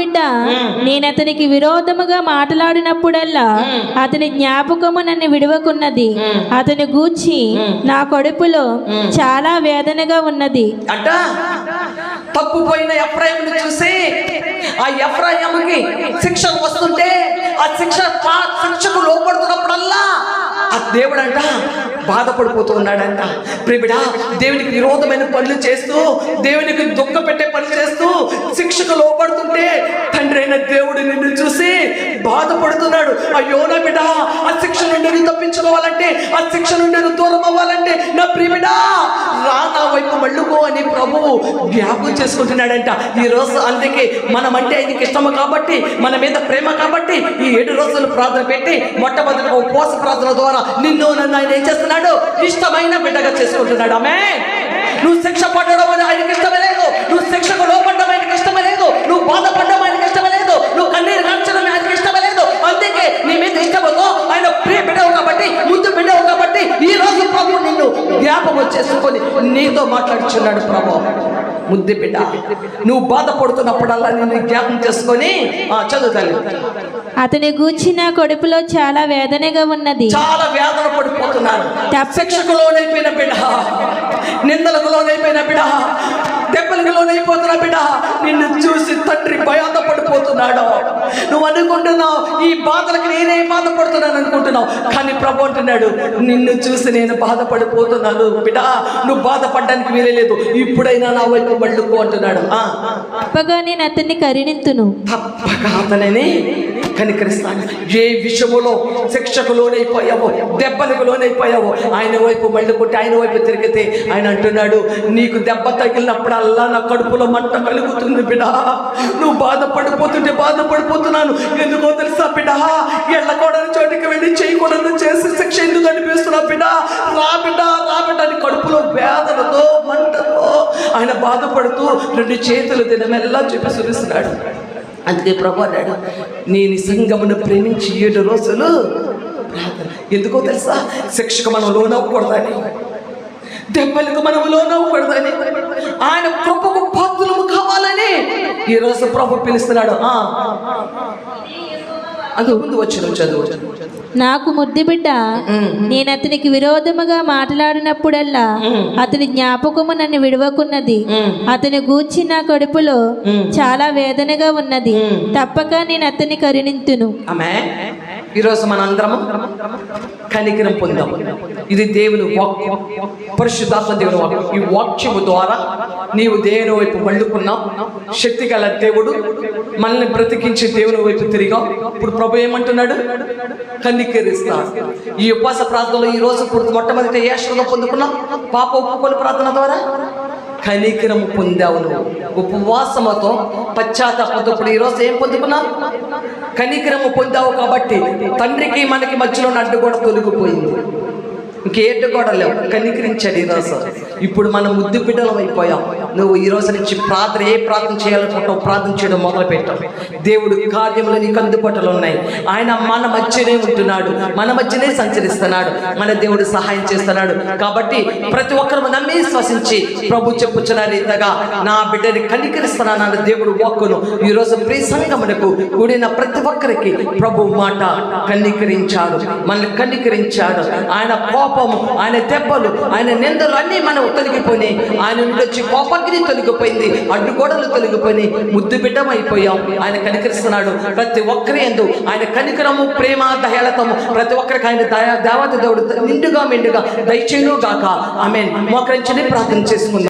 బిడ్డ నేను అతనికి విరోధముగా మాట్లాడినప్పుడల్లా అతని జ్ఞాపకము నన్ను విడవకున్నది. అతని గూర్చి నా కడుపులో చాలా వేదనగా ఉన్నది. అంట తప్పుపోయిన ఎఫ్రాయిముని చూసి ఆ ఎఫ్రాయిముకి శిక్ష వస్తుంటే ఆ శిక్ష శిక్షకు లోపడుతున్నప్పుడల్లా దేవుడంట దేవుడు అంట బాధపడిపోతూ ఉన్నాడంట ప్రిబిడ దేవునికి విరోధమైన పనులు చేస్తూ దేవునికి దుఃఖ పెట్టే పనులు చేస్తూ శిక్షకు లోపడుతుంటే తండ్రి అయిన దేవుడు నిన్ను చూసి బాధపడుతున్నాడు. అయ్యో నా బిడ్డ ఆ శిక్ష నుండి నేను తప్పించుకోవాలంటే ఆ శిక్ష నుండి నేను దూరం అవ్వాలంటే నా ప్రిబిడా రా నా వైపు మళ్ళుకో అని ప్రభువు జ్ఞాపకం చేసుకుంటున్నాడంట. ఈ రోజు అందుకే మనం అంటే ఆయనకి ఇష్టము కాబట్టి మన మీద ప్రేమ కాబట్టి ఈ ఏడు రోజులు ప్రార్థన పెట్టి మొట్టమొదటి ఉపవాస ప్రార్థన ద్వారా నిన్ను నన్ను ఆయన ఏం చేస్తున్నాడు? ఇష్టమైన బిడ్డగా చేసుకుంటున్నాడు. ఆమె నువ్వు శిక్ష పడడం అని ఆయనకి ఇష్టమే లేదు. నువ్వు శిక్షకు లోపడడం ఆయనకి ఇష్టమే లేదు నువ్వు బాధపడడం ఆయనకి ఇష్టమే లేదు నువ్వు కన్నీరు కార్చడం ఆయనకి ఇష్టమే లేదు అందుకే నీ మీద ఇష్టమతో ఆయన ప్రియ బిడ్డవు కాబట్టి ముందు బిడ్డవు కాబట్టి ఈ రోజు ప్రభు నిన్ను జ్ఞాపకం చేసుకొని నీతో మాట్లాడుచున్నాడు ప్రభు. ముద్దు బిడ్డ. నువ్వు బాధపడుతున్నప్పుడల్లా నిన్ను జ్ఞాపకం చేసుకొని ఆ, చదువు తల్లి. అతని గూర్చి నా కడుపులో చాలా వేదనగా ఉన్నది. చాలా వేదన శిక్షకు లోనైపోయిన బిడ్డ. నిందలకు లోనైపోయిన బిడ్డ. దెబ్బలకు లోనైపోతున్న బిడ్డ. నిన్ను చూసి తండ్రి భయాత పడిపోతున్నాడు నువ్వు అనుకుంటున్నావు ఈ బాధలకు నేనే బాధపడుతున్నాను అనుకుంటున్నావు. కానీ ప్రభు అంటున్నాడు నిన్ను చూసి నేను బాధపడిపోతున్నాను బిడ్డ. నువ్వు బాధపడడానికి వీలే లేదు ఇప్పుడైనా నా వైపు మళ్ళుకో అంటున్నాడు. తప్పగా నేను అతన్ని కరుణింతును. తప్పక అతనిని కనికరిస్తాను. ఏ విషయములో శిక్షకు లోనైపోయావో దెబ్బలకు లోనైపోయావో ఆయన వైపు మళ్ళీ కొట్టి ఆయన వైపు తిరిగితే ఆయన అంటున్నాడు నీకు దెబ్బ తగిలినప్పుడల్లా నా కడుపులో మంట కలుగుతుంది బిడా. నువ్వు బాధపడిపోతుంటే బాధపడిపోతున్నాను. ఎందుకో తెలుసా బిడా? వెళ్ళకూడని చోటికి వెళ్ళి చేయకూడదు చేసి శిక్ష ఎందుకు అనిపిస్తున్నా బిడా? రా బిడా రా బిడ్డ అని కడుపులో వేదనతో మంటతో ఆయన బాధపడుతూ రెండు చేతులు దినమెల్లా చూపి సురిస్తున్నాడు. అందుకే ప్రభు అన్నాడు నేను ఈ సంఘమును ప్రేమించి ఏడు రోజులు ప్రార్థన. ఎందుకో తెలుసా? శిక్షకు మనం లోనవ్వకూడదని దెబ్బలకు మనం లోనవ్వకూడదని ఆయన కృపకు పాత్రలు కావాలని ఈరోజు ప్రభు పిలుస్తున్నాడు. ముందు వచ్చిన చదువు నాకు ముద్దు బిడ్డ నేను అతనికి విరోధముగా మాట్లాడినప్పుడల్లా అతని జ్ఞాపకము నన్ను విడవకున్నది. అతని గూర్చి నా కడుపులో చాలా వేదనగా ఉన్నది. తప్పక నేను అతన్ని కరుణింతును. ఈరోజు మనందరము కనికరం పొందాం. ఇది దేవుని వాక్యం పరిశుద్ధాత్మ దేవుని వాక్యం ఈ వాక్యము ద్వారా నీవు దేవుని వైపు మళ్ళుకున్నావు. శక్తి గల దేవుడు మనల్ని బ్రతికించి దేవుని వైపు తిరిగావు ఇప్పుడు ప్రభు ఏమంటున్నాడు? కనికరిస్తా ఈ ఉపవాస ప్రార్థనలో ఈ రోజు ఇప్పుడు మొట్టమొదటి ఏ ఆశ్రమం పాప ఒప్పుకొని ప్రార్థన ద్వారా కనికరము పొందావు నువ్వు. ఉపవాసముతో పశ్చాత్తాపంతో ఇప్పుడు ఈరోజు ఏం పొందుకున్నావు? కనికరము పొందావు కాబట్టి తండ్రికి మనకి మధ్యలో ఉన్న అడ్డు కూడా తొలగిపోయింది. ఇంకేటు కూడా లేవు. కనికరించాడు ఈరోజు ఇప్పుడు మనం ముద్దు బిడ్డలం అయిపోయాం. నువ్వు ఈ రోజు నుంచి ప్రార్థన ఏ ప్రార్థన చేయాలనుకుంటావు ప్రార్థన చేయడం మొదలు పెట్టావు దేవుడు కార్యములు నీకు అందుబాటులో ఉన్నాయి. ఆయన మన మధ్యనే ఉంటున్నాడు. మన మధ్యనే సంచరిస్తున్నాడు. మన దేవుడు సహాయం చేస్తున్నాడు. కాబట్టి ప్రతి ఒక్కరు నమ్మి శ్వసించి ప్రభు చెప్పుచున్న రీతగా నా బిడ్డని కనికరిస్తున్నాను దేవుడు వాక్కును ఈ రోజు ప్రియ కూడిన ప్రతి ఒక్కరికి ప్రభు మాట కన్నీకరించాడు మనల్ని కన్నీకరించాడు ఆయన కోపము ఆయన దెబ్బలు ఆయన నిందలు అన్నీ మనం తొలగిపోయి ఆయన నుండి వచ్చి సామాగ్రి తొలగిపోయింది అడ్డుగోడలు తొలగిపోయి ముద్దు బిడ్డం అయిపోయాం ఆయన కనికరిస్తున్నాడు. ప్రతి ఒక్కరి ఎందు ఆయన కనికరము ప్రేమ దయాలతము ప్రతి ఒక్కరికి ఆయన దయా దేవత దేవుడు నిండుగా మెండుగా దయచేను గాక ఆమె మోకరించని ప్రార్థన చేసుకుందాం.